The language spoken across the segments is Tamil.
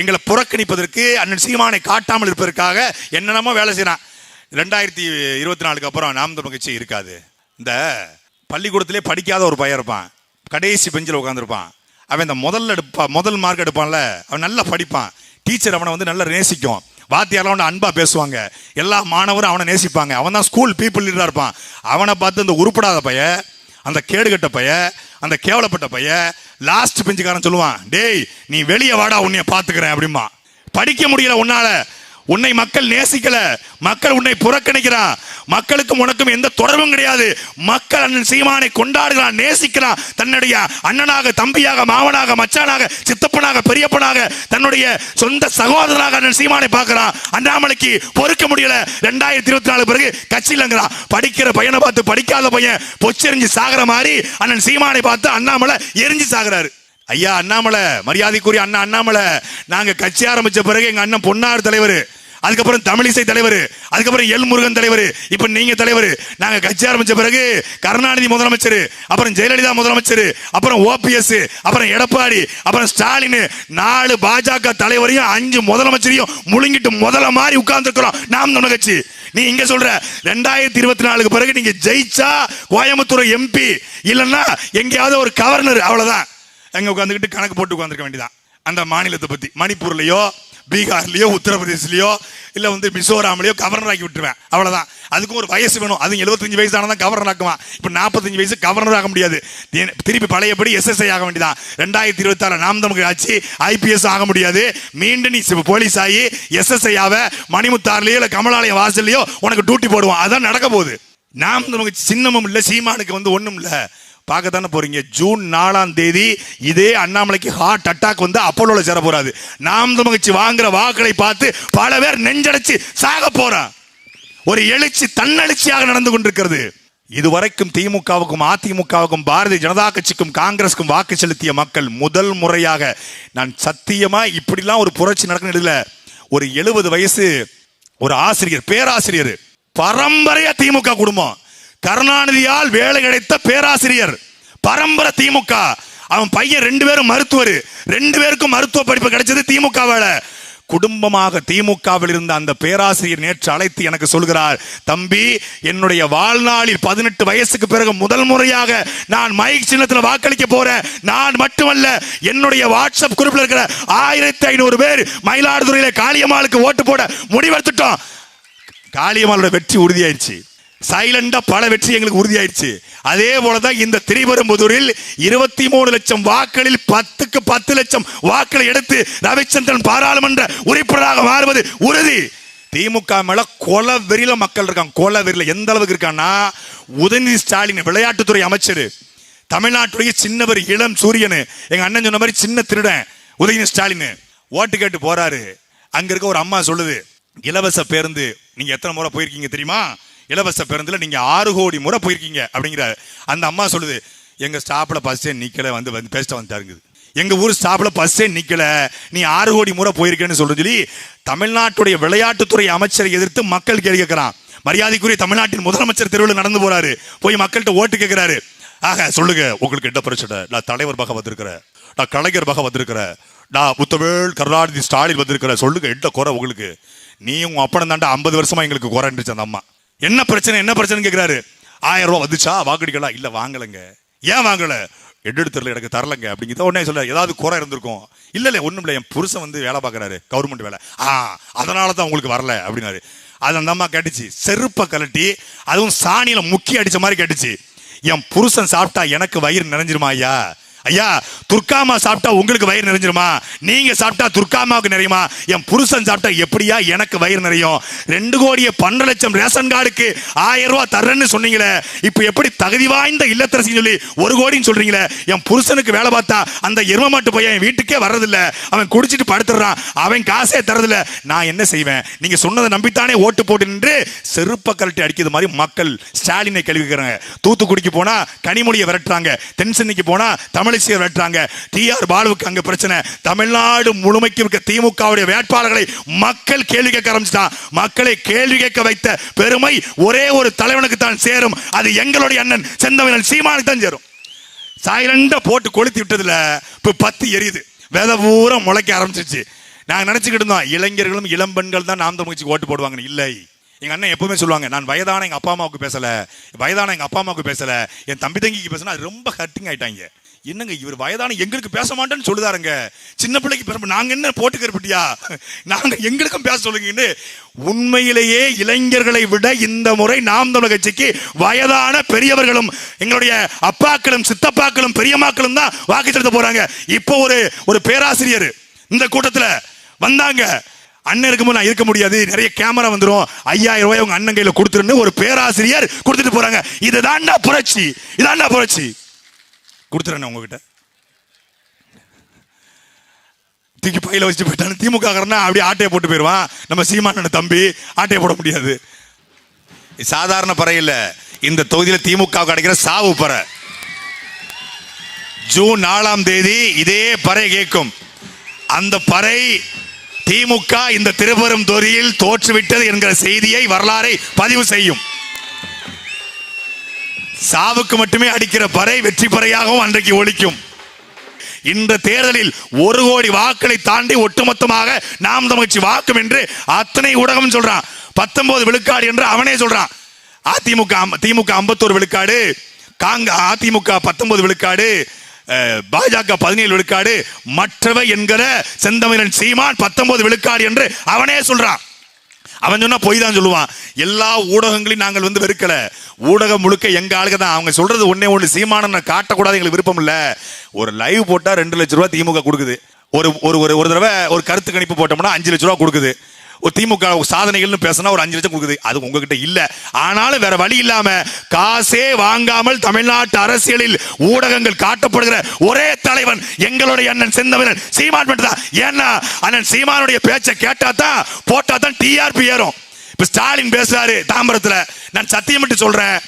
எங்களை புறக்கணிப்பதற்கு அண்ணன் சீமானை காட்டாமல் இருப்பதற்காக என்னென்னமோ வேலை செய்யறான். ரெண்டாயிரத்தி இருபத்தி நாலுக்கு அப்புறம் நாம் தமிழ் கட்சி இருக்காது. இந்த பள்ளிக்கூடத்திலே படிக்காத ஒரு பையன் இருப்பான். கடைசி பெஞ்சில் உட்காந்துருப்பான் அவன் இந்த முதல்ல எடுப்பான் முதல் மார்க் எடுப்பான்ல அவன் நல்லா படிப்பான். டீச்சர் அவனை வந்து நல்லா நேசிக்கும். வாத்தியாரெல்லாம் அவனை அன்பாக பேசுவாங்க. எல்லா மாணவரும் அவனை நேசிப்பாங்க. அவன் தான் ஸ்கூல் பீப்புள் லீடராக இருப்பான். அவனை பார்த்து இந்த உருப்படாத பையன் அந்த கேடுகட்ட பைய அந்த கேவலப்பட்ட பைய லாஸ்ட் பெஞ்சுக்காரன் சொல்லுவான் டேய் நீ வெளியே வாடா உன்னைய பார்த்துக்கிறேன் அப்படிமா படிக்க முடியல உன்னால. உன்னை மக்கள் நேசிக்கல. மக்கள் உன்னை புறக்கணிக்கிறா. மக்களுக்கும் உனக்கும் எந்த தொடர்பும் கிடையாது. மக்கள் அண்ணன் சீமானை கொண்டாடுகிறான் நேசிக்கிறான். தன்னுடைய அண்ணனாக தம்பியாக மாவனாக மச்சானாக சித்தப்பனாக பெரியப்பனாக தன்னுடைய சொந்த சகோதரனாக அண்ணன் சீமானை பார்க்கிறான். அண்ணாமலைக்கு பொறுக்க முடியல. ரெண்டாயிரத்தி இருபத்தி நாலு பிறகு கட்சியிலங்கிறான் படிக்கிற பையனை பார்த்து படிக்காத பையன் பொச்செறிஞ்சு சாகிற மாதிரி அண்ணன் சீமானை பார்த்து அண்ணாமலை எரிஞ்சு சாகுறாரு. ஐயா அண்ணாமலை மரியாதைக்குரிய அண்ணா அண்ணாமலை நாங்க கட்சி ஆரம்பிச்ச பிறகு எங்க அண்ணன் பொன்னார் தலைவர் அதுக்கப்புறம் தமிழிசை தலைவர் அதுக்கப்புறம் எல் முருகன் தலைவர் இப்ப நீங்க தலைவர். நாங்க கட்சி ஆரம்பிச்ச பிறகு கருணாநிதி முதலமைச்சர் அப்புறம் ஜெயலலிதா முதலமைச்சர் அப்புறம் ஓபிஎஸ் அப்புறம் எடப்பாடி அப்புறம் ஸ்டாலின் நாலு பாஜக தலைவரையும் அஞ்சு முதலமைச்சரையும் முழுங்கிட்டு முதல்ல மாதிரி உட்கார்ந்துருக்கிறோம். நாம் தமிழ் கட்சி. நீ இங்க சொல்ற ரெண்டாயிரத்தி இருபத்தி நாலுக்கு பிறகு நீங்க ஜெயிச்சா கோயம்புத்தூர் எம்பி இல்லைன்னா எங்கேயாவது ஒரு கவர்னர் அவ்வளவுதான். அங்கே உட்காந்துக்கிட்டு கணக்கு போட்டு உட்காந்துருக்க வேண்டியதான் அந்த மாநிலத்தை பற்றி மணிப்பூர்லேயோ பீகார்லேயோ உத்தரப்பிரதேஷ்லயோ இல்லை வந்து மிசோராம்லயோ கவர்னர் ஆக்கி விட்டுருவேன். அவ்வளோதான் அதுக்கும் ஒரு வயசு வேணும். அது 75 வயசு தான் கவர்னர் ஆக்குவான். இப்போ நாற்பத்தஞ்சு வயசு கவர்னர் ஆக முடியாது. திருப்பி பழையபடி எஸ்எஸ்ஐ ஆக வேண்டியதான் ரெண்டாயிரத்தி இருபத்தி ஆறு நாம் தமிழ் ஆட்சி ஐபிஎஸ் ஆக முடியாது. மீண்டும் நீ போலீஸ் ஆகி எஸ்எஸ்ஐ ஆவ மணிமுத்தாறுலயோ இல்லை கமலாலயம் வாசல்லையோ உனக்கு டியூட்டி போடுவான். அதான் நடக்க போகுது. நாம் நமக்கு சின்னமும் இல்லை சீமானுக்கு வந்து ஒன்றும் இல்லை. பார்க்க தானே போறீங்க? ஜூன் நாலாம் தேதி இதே அண்ணாமலைக்கு ஹார்ட் அட்டாக் வந்து அப்போலோல சேர போறாது நாம் தமிழ்ச்சி வாங்குற வாக்களை பார்த்து பல பேர் நெஞ்சடைச்சு சாக போறான். ஒரு எழுச்சி தன்னெழுச்சியாக நடந்து கொண்டிருக்கிறது. இதுவரைக்கும் திமுகவுக்கும் அதிமுகவுக்கும் பாரதிய ஜனதா கட்சிக்கும் காங்கிரஸுக்கும் வாக்கு செலுத்திய மக்கள் முதல் முறையாக நான் சத்தியமா இப்படிலாம் ஒரு புரட்சி நடக்கணும் ஒரு எழுபது வயசு ஒரு ஆசிரியர் பேராசிரியர் பரம்பரையா திமுக குடும்பம். கருணாநிதியால் வேலை கிடைத்த பேராசிரியர். பரம்பரை திமுக. அவன் பையன் ரெண்டு பேரும் மருத்துவர். ரெண்டு பேருக்கும் மருத்துவ படிப்பு கிடைச்சது திமுக வேலை குடும்பமாக திமுகவில் இருந்த அந்த பேராசிரியர் நேற்று அழைத்து எனக்கு சொல்கிறார் தம்பி என்னுடைய வாழ்நாளில் பதினெட்டு வயசுக்கு பிறகு முதல் முறையாக நான் மைக் சின்னத்தில் வாக்களிக்க போறேன். நான் மட்டுமல்ல என்னுடைய வாட்ஸ்அப் குரூப்ல இருக்கிற ஆயிரத்தி ஐநூறு பேர் மயிலாடுதுறையில காளியம்மாளுக்கு ஓட்டு போட முடிவெடுத்துட்டோம். காளியம்மாளோட வெற்றி உறுதியாயிருச்சு. சைலண்டா பல வெற்றி எங்களுக்கு உறுதியாயிடுச்சு. அதே போலதான் இந்த திரிபெரும்புதூரில் இருபத்தி மூணு லட்சம் வாக்களில் பத்துக்கு பத்து லட்சம் வாக்களை எடுத்து ரவிச்சந்திரன் பாராளுமன்ற உறுப்பினராக மாறுவது உறுதி. திமுக மேல கொல வெறியில மக்கள் இருக்காங்க. கொல வெறியில எந்த அளவுக்கு இருக்கான்னா உதயநிதி ஸ்டாலின் விளையாட்டுத்துறை அமைச்சர் தமிழ்நாட்டுடைய சின்னவர் இளம் சூரியன் எங்க அண்ணன் சொன்ன மாதிரி சின்ன திருடன் உதயநிதி ஸ்டாலின். ஓட்டு கேட்டு போறாரு. அங்க இருக்க ஒரு அம்மா சொல்லுது இலவச பேருந்து நீங்க எத்தனை முறை போயிருக்கீங்க தெரியுமா? இலவச பேருந்தில் நீங்கள் ஆறு கோடி முறை போயிருக்கீங்க அப்படிங்கிற அந்த அம்மா சொல்லுது எங்கள் ஸ்டாப்பில் பஸ்ஸே நிற்கலை வந்து வந்து பேசிட்டு வந்துட்டாருங்குது எங்கள் ஊர் ஸ்டாப்பில் பஸ்ஸே நிற்கலை நீ ஆறு கோடி முறை போயிருக்கேன்னு சொல்றது சொல்லி தமிழ்நாட்டுடைய விளையாட்டுத்துறை அமைச்சரை எதிர்த்து மக்கள் கேள்வி கேட்குறான். மரியாதைக்குரிய தமிழ்நாட்டின் முதலமைச்சர் தெருவில் நடந்து போறாரு. போய் மக்கள்கிட்ட ஓட்டு கேட்கிறாரு. ஆக சொல்லுங்க உங்களுக்கு என்ன பிரச்சனை? நான் தலைவர் பக வந்திருக்கிறேன். நான் கலைஞர் பக வந்திருக்கிறேன். நான் புத்தவேல் கருணாநிதி ஸ்டாலின் வந்திருக்கிறேன். சொல்லுங்க என்ன குறை உங்களுக்கு? நீ உங்க அப்படம் தாண்டா ஐம்பது வருஷமா எங்களுக்கு குறைன்றுச்சு அந்த அம்மா. என்ன பிரச்சனை என்ன பிரச்சனை கேட்கிறாரு ஆயிரம் ரூபா வந்துச்சா? வாக்கடிக்கலாம். இல்ல வாங்கலைங்க. ஏன் வாங்கல? எட்டு தெரியல எனக்கு தரலங்க அப்படிங்கிறத உடனே சொல்ல ஏதாவது குறை இருந்திருக்கும். இல்ல இல்ல ஒண்ணும் இல்ல. என் புருஷன் வந்து வேலை பார்க்கறாரு. கவர்மெண்ட் வேலை. ஆ அதனால தான் உங்களுக்கு வரல அப்படின்னாரு. அது அந்த அம்மா கேட்டுச்சு. செருப்பை கலட்டி அதுவும் சாணியில முக்கி அடிச்ச மாதிரி கேட்டுச்சு. என் புருஷன் சாப்பிட்டா எனக்கு வயிறு நிறைஞ்சிருமா ஐயா? ஐயா துர்காமா சாப்பிட்டா உங்களுக்கு வயிறு நிறைஞ்சிருமா? நீங்க சாப்பிட்டா துர்காமாவுக்கு நிறையுமா? என் புருஷன் சாப்பிட்டா எப்படியா எனக்கு வயிறு நிறையும்? ரெண்டு கோடியே பன்னெண்டு லட்சம் ரேஷன் கார்டுக்கு ஆயிரம் ரூபாய் தர்றேன்னு சொன்னீங்களே இப்போ எப்படி தகுதி வாய்ந்த இல்லத்தரசி சொல்லி ஒரு கோடின்னு சொல்றீங்களே என் புருஷனுக்கு வேலை பார்த்தா அந்த எரும மாட்டு பையன் என் வீட்டுக்கே வர்றதில்ல. அவன் குடிச்சிட்டு படுத்துறான். அவன் காசே தரதில்ல நான் என்ன செய்வேன்? நீங்க சொன்னதை நம்பித்தானே ஓட்டு போட்டு நின்று செருப்ப கரட்டி அடிக்கிறது மாதிரி மக்கள் ஸ்டாலினை கேள்விக்கிறாங்க தூத்துக்குடிக்கு போனா கனிமொழியை விரட்டுறாங்க. தென்சென்னைக்கு போனா தமிழ் தமிழிசையை விரட்டுறாங்க டிஆர் பாலுவுக்கு அங்க பிரச்சனை. தமிழ்நாடு முழுமைக்கு இருக்க திமுகவுடைய வேட்பாளர்களை மக்கள் கேள்வி கேட்க ஆரம்பிச்சிட்டான். மக்களை கேள்வி கேட்க வைத்த பெருமை ஒரே ஒரு தலைவனுக்கு தான் சேரும். அது எங்களுடைய அண்ணன் செந்தமிழன் சீமானுக்கு தான் சேரும். சைலண்டா போட்டு கொளுத்தி விட்டதுல இப்ப பத்து எரியுது. வித பூரா முளைக்க ஆரம்பிச்சிருச்சு. நாங்க நினச்சிக்கிட்டு இருந்தோம் இளைஞர்களும் இளம்பெண்கள் தான் நாம் தமிழ்ச்சி ஓட்டு போடுவாங்கன்னு. இல்லை. எங்க அண்ணன் எப்பவுமே சொல்லுவாங்க நான் வயதான எங்க அப்பா அம்மாவுக்கு பேசல. வயதான எங்க அப்பா அம்மாவுக்கு பேசல. என் தம்பி தங்கிக்கு பேசினா ரொம்ப ஹர்ட்டிங் ஆயிட்டாங்க. என்னங்க இவர் வயதான எங்களுக்கு பேச மாட்டேன்னு சொல்லுதாருங்க. சின்ன பிள்ளைக்கு பேச நாங்க என்ன போட்டு கருப்பட்டியா? நாங்க எங்களுக்கும் பேச சொல்லுங்கன்னு. உண்மையிலேயே இளைஞர்களை விட இந்த முறை நாம் தமிழக கட்சிக்கு வயதான பெரியவர்களும் எங்களுடைய அப்பாக்களும் சித்தப்பாக்களும் பெரியம்மாக்களும் தான் வாக்கு செலுத்த போறாங்க. இப்போ ஒரு ஒரு பேராசிரியர் இந்த கூட்டத்தில் வந்தாங்க. அண்ணன் இருக்கும்போது நான் இருக்க முடியாது. நிறைய கேமரா வந்துடும் ஐயாயிரம் ரூபாய் உங்க அண்ணன் கையில் கொடுத்துருன்னு ஒரு பேராசிரியர் கொடுத்துட்டு போறாங்க. இதுதான்டா புரட்சி. இதான்டா புரட்சி. கொடுத்துறேன் உங்ககிட்ட. தூக்கி பையில வச்சுட்டு போயிட்டான் திமுக காரனா? அப்படியே ஆட்டையை போட்டு போயிடுவான். நம்ம சீமான தம்பி ஆட்டையை போட முடியாது. இது சாதாரண பறை இந்த தொகுதியில் திமுக கிடைக்கிற சாவு பறை. ஜூன் நாலாம் தேதி இதே பறை கேட்கும். அந்த பறை திமுக இந்த திருப்பெரும் தொரியில் தோற்றுவிட்டது என்கிற செய்தியை வரலாறை பதிவு செய்யும். சாவுக்கு மட்டுமே அடிக்கிற பறை வெற்றி பறையாகவும் அன்றைக்கு ஒழிக்கும். இந்த தேர்தலில் ஒரு கோடி வாக்களை தாண்டி ஒட்டுமொத்தமாக நாம் தமிழ்ச்சி வாக்கும் என்று அத்தனை ஊடகம் சொல்றான். பத்தொன்பது விழுக்காடு என்று அவனே சொல்றான். அதிமுக திமுக ஐம்பத்தோரு விழுக்காடு காங்க அதிமுக பத்தொன்பது விழுக்காடு பாஜக பதினேழு விழுக்காடு மற்றவை என்கிற செந்தமிழன் சீமான் பத்தொன்பது விழுக்காடு என்று அவனே சொல்றான். அவன் சொன்னா பொய் தான் சொல்லுவான். எல்லா ஊடகங்களையும் நாங்கள் வந்து வெறுக்கல. ஊடகம் முழுக்க எங்க ஆளுங்க தான். அவங்க சொல்றது ஒன்னே ஒண்ணு. சீமானம் காட்டக்கூடாது எங்களுக்கு விருப்பம் இல்ல. ஒரு லைவ் போட்டா ரெண்டு லட்ச ரூபா திமுக கொடுக்குது. ஒரு ஒரு ஒரு ஒரு தடவை ஒரு கருத்து கணிப்பு போட்டோம்னா அஞ்சு லட்ச ரூபா கொடுக்குது. ஒரு திமுக சாதனைகள்னு பேசினா ஒரு அஞ்சு லட்சம் கொடுக்குது. அது உங்ககிட்ட இல்ல. ஆனாலும் வேற வழி இல்லாம காசே வாங்காமல் தமிழ்நாட்டு அரசியலில் ஊடகங்கள் காட்டப்படுகிற ஒரே தலைவன் எங்களுடைய அண்ணன் செந்தமிழன். சீமான் மட்டும் தான். ஏன்னா அண்ணன் சீமானுடைய பேச்சை கேட்டா தான் போட்டா தான் டிஆர்பி ஏறும். இப்ப ஸ்டாலின் பேசுறாரு தாம்பரத்துல. நான் சத்தியம் சொல்றேன்.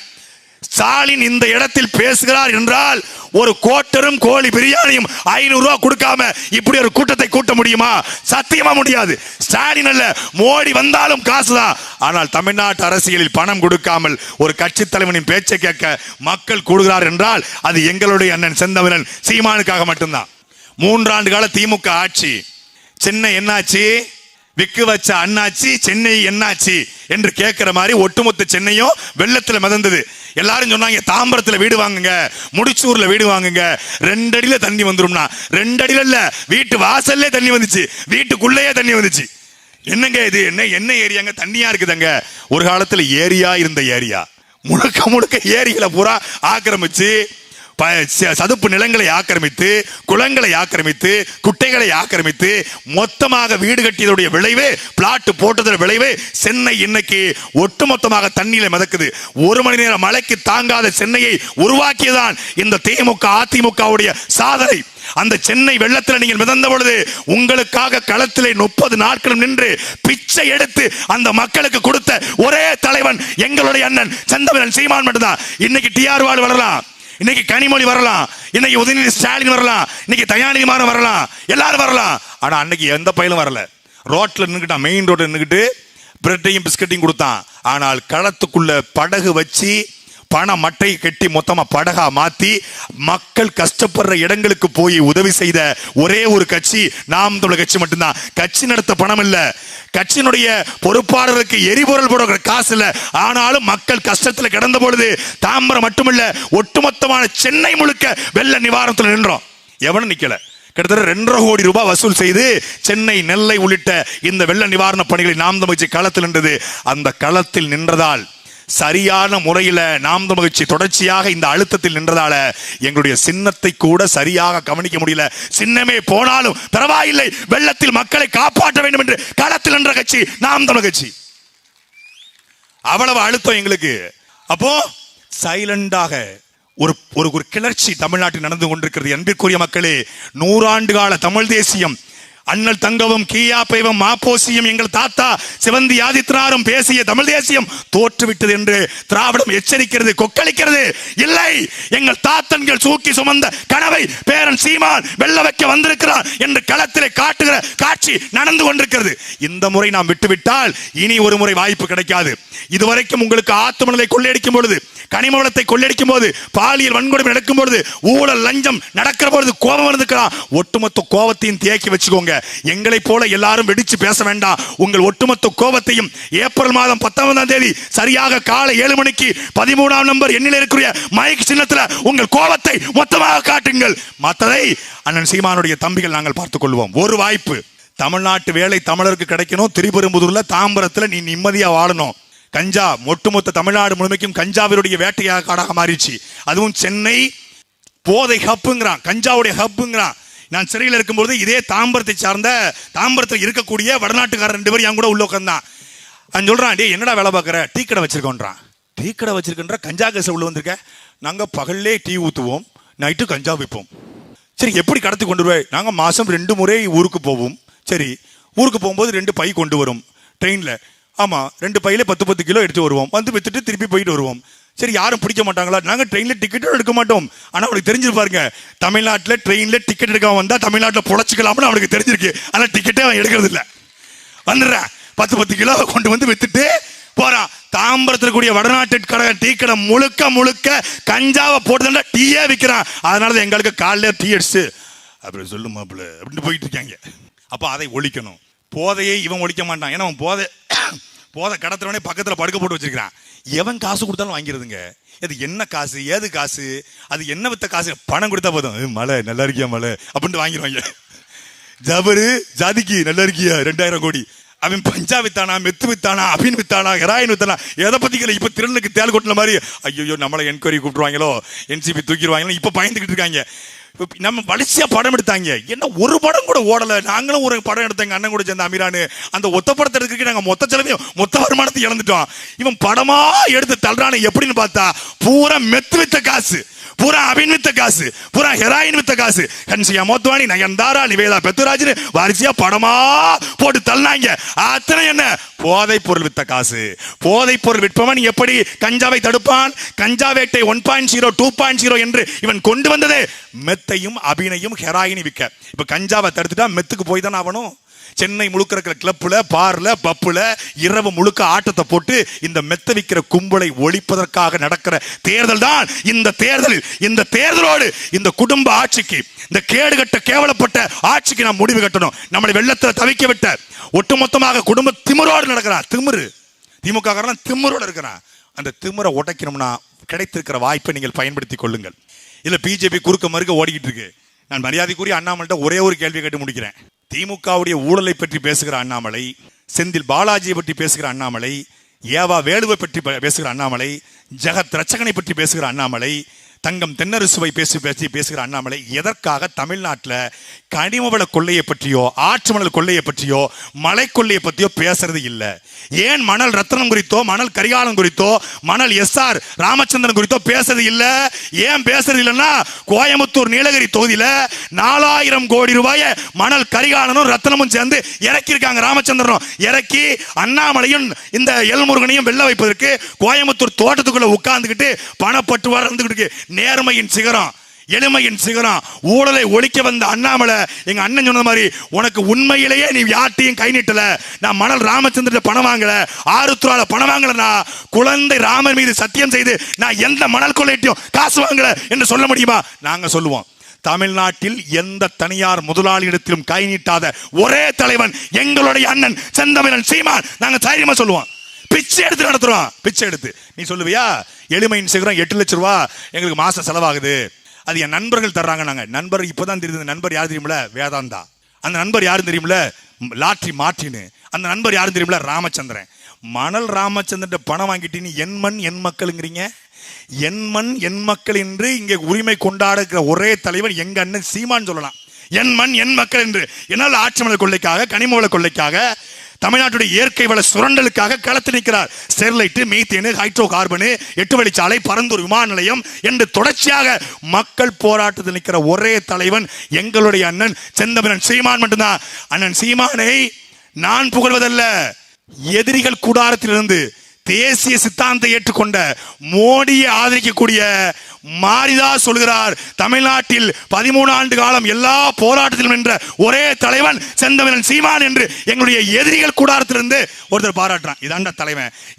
ஸ்டாலின் இந்த இடத்தில் பேசுகிறார் என்றால் ஒரு கோட்டரும் கோழி பிரியாணியும் ஐநூறு ரூபாய் கொடுக்காம இப்படி ஒரு கூட்டத்தை கூட்ட முடியுமா? சத்தியமா முடியாது. ஸ்டாலின் அல்ல மோடி வந்தாலும் காசுதான். ஆனால் தமிழ்நாட்டு அரசியலில் பணம் கொடுக்காமல் ஒரு கட்சி தலைவனின் பேச்சை கேட்க மக்கள் கூடுகிறார் என்றால் அது எங்களுடைய அண்ணன் செந்தமிழன் சீமானுக்காக மட்டும்தான். மூன்றாண்டு கால திமுக ஆட்சி. சென்னை என்னாச்சு? விக்கு வச்ச அண்ணாச்சி சென்னை என்னாச்சு? என்று கேட்கிற மாதிரி ஒட்டுமொத்த சென்னையும் வெள்ளத்துல மிதந்தது. எல்லாரும் சொன்னாங்க தாம்பரத்துல வீடு வாங்குங்க முடிச்சூர்ல வீடு வாங்குங்க ரெண்டு தண்ணி வந்துரும்னா. ரெண்டடியில இல்ல வீட்டு வாசல்லே தண்ணி வந்துச்சு வீட்டுக்குள்ளேயே தண்ணி வந்துச்சு. என்னங்க இது? என்ன என்ன ஏரியாங்க? தண்ணியா இருக்குதுங்க. ஒரு காலத்துல ஏரியா இருந்த ஏரியா. முழுக்க முழுக்க ஏரிகளை பூரா ஆக்கிரமிச்சு சதுப்பு நிலங்களை ஆக்கிரமித்து குளங்களை ஆக்கிரமித்து குட்டைகளை ஆக்கிரமித்து மொத்தமாக வீடு கட்டியதுடைய விளைவு பிளாட் போட்டதோட விளைவு சென்னை இன்னைக்கு ஒட்டுமொத்தமாக தண்ணியில மிதக்குது. ஒரு மணி நேரம் மழைக்கு தாங்காத சென்னையை உருவாக்கியதான் இந்த திமுக அதிமுகவுடைய சாதனை. அந்த சென்னை வெள்ளத்தில் நீங்கள் மிதந்த பொழுது உங்களுக்காக களத்திலே முப்பது நாட்களும் நின்று பிச்சை எடுத்து அந்த மக்களுக்கு கொடுத்த ஒரே தலைவன் எங்களுடைய அண்ணன் செந்தமிழன் சீமான் மட்டும்தான். இன்னைக்கு டிஆர் வாழ் வளரலாம். இன்னைக்கு கனிமொழி வரலாம். இன்னைக்கு உதயநிதி ஸ்டாலின் வரலாம். இன்னைக்கு தயாநிதிமாரன் வரலாம். எல்லாரும் வரலாம். ஆனா அன்னைக்கு எந்த பயிலும் வரல. ரோட்ல நின்றுக்கிட்டான் மெயின் ரோட்ல நின்றுக்கிட்டு பிரெட்டையும் பிஸ்கட்டையும் கொடுத்தான். ஆனால் களத்துக்குள்ள படகு வச்சு பண மட்டை கட்டி மொத்தமா படகா மாத்தி மக்கள் கஷ்டப்படுற இடங்களுக்கு போய் உதவி செய்த ஒரே ஒரு கட்சி நாம் தமிழ் கட்சி மட்டும்தான். கட்சி நடத்த பணம் இல்ல. கட்சியினுடைய பொறுப்பாளருக்கு எரிபொருள் போடுற காசு இல்ல. ஆனாலும் மக்கள் கஷ்டத்துல கிடந்த பொழுது தாம்பரம் மட்டுமில்ல ஒட்டுமொத்தமான சென்னை முழுக்க வெள்ள நிவாரணத்துல நின்றோம். எவனும் நிக்கல. கிட்டத்தட்ட ரெண்டரை கோடி ரூபாய் வசூல் செய்து சென்னை நெல்லை உள்ளிட்ட இந்த வெள்ள நிவாரண பணிகளை நாம் தமிழ்ச்சி களத்தில் நின்றது. அந்த களத்தில் நின்றதால் சரியான முறையில நாம் மகிழ்ச்சி தொடர்ச்சியாக இந்த அழுத்தத்தில் நின்றதால எங்களுடைய சின்னத்தை கூட சரியாக கவனிக்க முடியல. சின்னமே போனாலும் பரவாயில்லை. வெள்ளத்தில் மக்களை காப்பாற்ற வேண்டும் என்று களத்தில் நின்ற கட்சி நாம் கட்சி அவ்வளவு அழுத்தம் எங்களுக்கு. அப்போ சைலண்டாக ஒரு ஒரு ஒரு கிளர்ச்சி தமிழ்நாட்டில் நடந்து கொண்டிருக்கிறது. அன்பிற்குரிய மக்களே நூறாண்டு கால தமிழ் தேசியம் அண்ணல் தங்கவும் கீயா பைவம் மாப்போசியும் எங்கள் தாத்தா சிவந்தி ஆதித்ராரும் பேசிய தமிழ் தேசியம் தோற்றுவிட்டது என்று திராவிடம் எச்சரிக்கிறது கொக்களிக்கிறது. இல்லை எங்கள் தாத்தன்கள் சூக்கி சுமந்த கனவை பேரன் சீமான் வெள்ள வைக்க வந்திருக்கிறான் என்று களத்திலே காட்டுகிற காட்சி நடந்து கொண்டிருக்கிறது. இந்த முறை நாம் விட்டுவிட்டால் இனி ஒரு முறை வாய்ப்பு கிடைக்காது. இதுவரைக்கும் உங்களுக்கு ஆத்மநிலை கொள்ளையடிக்கும் பொழுது கனிம வளத்தை கொள்ளடிக்கும் போது பாலியல் வன்கொடுமை நடக்கும் பொழுது ஊழல் லஞ்சம் நடக்கிற பொழுது கோபம் இருந்துக்கலாம் ஒட்டுமொத்த கோபத்தையும் தேக்கி வச்சுக்கோங்க. எங்களை போல எல்லாரும் வெடிச்சு பேச வேண்டாம். உங்கள் ஒட்டுமொத்த கோபத்தையும் ஏப்ரல் மாதம் பத்தொன்பதாம் தேதி சரியாக காலை ஏழு மணிக்கு பதிமூணாம் நம்பர் எண்ணில் இருக்கிற மைக் சின்னத்தில் உங்கள் கோபத்தை மொத்தமாக காட்டுங்கள். மற்றதை அண்ணன் சீமானுடைய தம்பிகள் நாங்கள் பார்த்துக் கொள்வோம். ஒரு வாய்ப்பு. தமிழ்நாட்டு வேலை தமிழருக்கு கிடைக்கணும். திருப்பெரும்புதூரில் தாம்பரத்தில் நீ நிம்மதியாக வாழணும். கஞ்சா ஒட்டுமொத்த தமிழ்நாடு முழுமைக்கும் கஞ்சாவினுடைய வேட்டையாக காடாக மாறிச்சு அதுவும் சென்னை போதை ஹப்புங்கிறான் கஞ்சாவுடைய ஹப்புங்கிறான். நான் சிறையில் இருக்கும்போது இதே தாம்பரத்தை சார்ந்த தாம்பரத்தில் இருக்கக்கூடிய வடநாட்டுக்காரர் ரெண்டு பேரும் என் கூட உள்ள உட்காந்தான் அவன் சொல்கிறான் டேய் என்னடா வேலை பார்க்குற? டீ கடை வச்சிருக்கோன்றான். டீ கடை வச்சிருக்கன்ற? கஞ்சா கேஸ் உள்ள வந்திருக்க? நாங்கள் பகல்லே டீ ஊற்றுவோம் நைட்டு கஞ்சா விற்போம். சரி எப்படி கடத்தி கொண்டு வருவாய் நாங்கள் மாதம் ரெண்டு முறை ஊருக்கு போவோம். சரி ஊருக்கு போகும்போது ரெண்டு பை கொண்டு வரும் ட்ரெயினில். ஆமாம் ரெண்டு பையில பத்து பத்து கிலோ எடுத்து வருவோம். வந்து வித்துட்டு திருப்பி போயிட்டு வருவோம். சரி யாரும் பிடிக்க மாட்டாங்களா? நாங்கள் ட்ரெயினில் டிக்கெட்டும் எடுக்க மாட்டோம். ஆனால் அவனுக்கு தெரிஞ்சிருப்பாருங்க தமிழ்நாட்டில் ட்ரெயினில் டிக்கெட் எடுக்காம வந்தால் தமிழ்நாட்டில் பொழைச்சிக்கலாம்னு அவனுக்கு தெரிஞ்சிருக்கு. ஆனால் டிக்கெட்டே அவன் எடுக்கிறது இல்லை வந்துடுறேன் பத்து பத்து கிலோ கொண்டு வந்து வித்துட்டு போறான் தாம்பரத்தில் கூடிய வடநாட்டு கடை டீ கடை முழுக்க முழுக்க கஞ்சாவை போட்டு டீயே விற்கிறான் அதனால தான் எங்களுக்கு காலைல டீ அடிச்சு. அப்படி சொல்லு மாப்பிள்ள. அப்படின்னு போயிட்டு இருக்காங்க. அப்போ அதை ஒழிக்கணும். போதையை இவன் ஒழிக்க மாட்டான். ஏன்னா அவன் போதை போதை கடத்துறவனே பக்கத்தில் படுக்க போட்டு வச்சிருக்கிறான். எவன் காசு கொடுத்தாலும் வாங்கிடுதுங்க. இது என்ன காசு ஏது காசு அது என்ன வித்த காசு? பணம் கொடுத்தா போதும். மழை மலை நல்லா இருக்கியா மலை? அப்படின்ட்டு வாங்கிடுவாங்க. ஜபரு ஜாதிக்கு நல்லா இருக்கியா? ரெண்டாயிரம் கோடி. அவன் பஞ்சா வித்தானா மெத்து வித்தானா அபின் வித்தானா ஹெராயின் வித்தானா? எதை பத்தி கேளு? இப்ப திருநனுக்கு தேல் கொட்டின மாதிரி. ஐயோ நம்மளை என்கொயரி கூப்பிட்டுருவாங்களோ? என்சிபி தூக்கிடுவாங்களோ? இப்ப பயந்துகிட்டு இருக்காங்க. நம்ம வலிசையா படம் எடுத்தாங்க. என்ன ஒரு படம் கூட ஓடல. நாங்களும் ஒரு படம் எடுத்தாங்க அண்ணன் கூட சேர்ந்த அமீரானு. அந்த ஒத்த படத்தை எடுக்கிறதுக்கு நாங்க மொத்த செலவையும் மொத்த வருமானத்தை இழந்துட்டோம். இவன் படமா எடுத்து தள்ளுறானு எப்படின்னு பார்த்தா பூரா மெத்து வித்த காசு. பூரா அபின் வித்த காசு. பூரா ஹெராயின் வித்த காசு. ஹன்சியா மோத்வானி நயன்தாரா நிவேதா பெத்துராஜ்னு வாரிசியா படமா போட்டு தள்ளினாங்க. அத்தனை என்ன? போதைப் பொருள் வித்த காசு. போதைப் பொருள் விற்பவன் எப்படி கஞ்சாவை தடுப்பான்? கஞ்சா வேட்டை one point zero two point zero என்று இவன் கொண்டு வந்ததே மெத்தையும் அபினையும் ஹெராயினி விற்க. இப்போ கஞ்சாவை தடுத்துட்டா மெத்துக்கு போய் தானே ஆகணும். சென்னை முழுக்க இருக்கிற கிளப்பில் பார்ல பப்புல இரவு முழுக்க ஆட்டத்தை போட்டு இந்த மெத்த விற்கிற கும்பலை ஒழிப்பதற்காக நடக்கிற தேர்தல் தான் இந்த தேர்தல் இந்த தேர்தலோடு இந்த குடும்ப ஆட்சிக்கு இந்த கேடுகட்ட கேவலப்பட்ட ஆட்சிக்கு நாம் முடிவு கட்டணும். நம்மளை வெள்ளத்துல தவிக்க விட்ட ஒட்டுமொத்தமாக குடும்ப திமிரோடு நடக்கிறான் திமிரு. திமுக காரன் திமிரோடு இருக்கிறான். அந்த திமிரை உடைக்கணும்னா கிடைத்திருக்கிற வாய்ப்பை நீங்கள் பயன்படுத்திக் கொள்ளுங்கள். இல்லை பிஜேபி குறுக்க மறுக்க ஓடிக்கிட்டு இருக்கு. நான் மரியாதைக்குரிய அண்ணாமல்கிட்ட ஒரே ஒரு கேள்வி கேட்டு முடிக்கிறேன். திமுகவுடைய ஊழலை பற்றி பேசுகிற அண்ணாமலை செந்தில் பாலாஜியை பற்றி பேசுகிற அண்ணாமலை ஏவா வேலுவை பற்றி பேசுகிற அண்ணாமலை ஜெகத் ரச்சகனை பற்றி பேசுகிற அண்ணாமலை தங்கம் தென்னரசுவை பேசி பேசி பேசுகிற அண்ணாமலை எதற்காக தமிழ்நாட்டில் கனிமவள கொள்ளையை பற்றியோ ஆற்று மணல் கொள்ளையை பற்றியோ மலை கொள்ளையை பற்றியோ பேசுறது இல்லை. ஏன் மணல் ரத்னம் குறித்தோ மணல் கரிகாலம் குறித்தோ மணல் எஸ்ஆர் ராமச்சந்திரன் குறித்தோ பேசுறது இல்லை? ஏன் பேசுறது இல்லைன்னா கோயம்புத்தூர் நீலகிரி தொகுதியில் நாலாயிரம் கோடி ரூபாய மணல் கரிகாலனும் ரத்னமும் சேர்ந்து இறக்கியிருக்காங்க ராமச்சந்திரனும். இறக்கி அண்ணாமலையும் இந்த எல்முருகனையும் வெள்ள வைப்பதற்கு கோயம்புத்தூர் தோட்டத்துக்குள்ள உட்கார்ந்துக்கிட்டு பணப்பட்டு வளர்ந்துக்கிட்டு நேர்மையின் சிகரம் எளிமையின் சிகரம். ஊழலை ஒழிக்க வந்த அண்ணாமலை எங்க அண்ணன் சொன்ன மாதிரி உனக்கு உண்மையிலேயே நீ யார்ட்டையும் கை நீட்டல. நான் மணல் ராமச்சந்திர பணம் வாங்கல. ஆருத்ரால பணம் வாங்கலண்ணா குழந்தை ராமன் மீது சத்தியம் செய்து நான் எந்த மணல் கொள்ளையிட்டையும் காசு வாங்கல என்று சொல்ல முடியுமா? நாங்க சொல்லுவோம். தமிழ்நாட்டில் எந்த தனியார் முதலாளியிடத்திலும் கை நீட்டாத ஒரே தலைவன் எங்களுடைய அண்ணன் செந்தமிழன் சீமான். நாங்க தைரியமா சொல்லுவோம். பிச்சை எடுத்து நடத்துறோம். பிச்சை எடுத்து. நீ சொல்லுவியா? எளிமையின் சிகரம் எட்டு லட்ச ரூபா எங்களுக்கு மாசம் செலவாகுது. அது என் நண்பர்கள் தர்றாங்க நாங்க. நண்பர் இப்பதான் தெரியுது நண்பர் யார் தெரியுமில வேதாந்தா. அந்த நண்பர் யாரும் தெரியுமில லாட்ரி மார்ட்டின்னு அந்த நண்பர் யாரும் தெரியுமில ராமச்சந்திரன். மணல் ராமச்சந்திரன் பணம் வாங்கிட்டு நீ என் மண் என் மக்களுங்கிறீங்க? என் மண் என் மக்கள் என்று இங்கே உரிமை கொண்டாடுகிற ஒரே தலைவன் எங்க அண்ணன் சீமான் சொல்லலாம். என் மண் என் மக்கள் என்று. என்னால் ஆட்சி மலை கொள்ளைக்காக கனிம வள கொள்ளைக்காக தமிழ்நாட்டுடைய இயற்கை வள சுரண்டலுக்காக களத்து நிற்கிறார். ஸ்டெர்லைட்டு மீத்தேனு ஹைட்ரோ கார்பனு எட்டு வழிச்சாலை பரந்தூர் விமான நிலையம் என்று தொடர்ச்சியாக மக்கள் போராட்டத்தில் நிற்கிற ஒரே தலைவன் எங்களுடைய அண்ணன் செந்தமிழன் சீமான் மட்டும்தான். அண்ணன் சீமானை நான் புகழ்வதல்ல. எதிரிகள் கூடாரத்திலிருந்து தேசிய சித்தாந்தத்தை ஏற்றுக்கொண்ட மோடியை ஆதரிக்கக்கூடிய மாரிதாஸ் சொல்கிறார் தமிழ்நாட்டில் பதிமூணு ஆண்டு காலம் எல்லா போராட்டத்திலும் என்ற ஒரே தலைவன் செந்தமிழன் சீமான் என்று எங்களுடைய எதிரிகள் கூடாரத்திலிருந்து ஒருத்தர் பாராட்டுறான். இதாண்ட தலைவன்.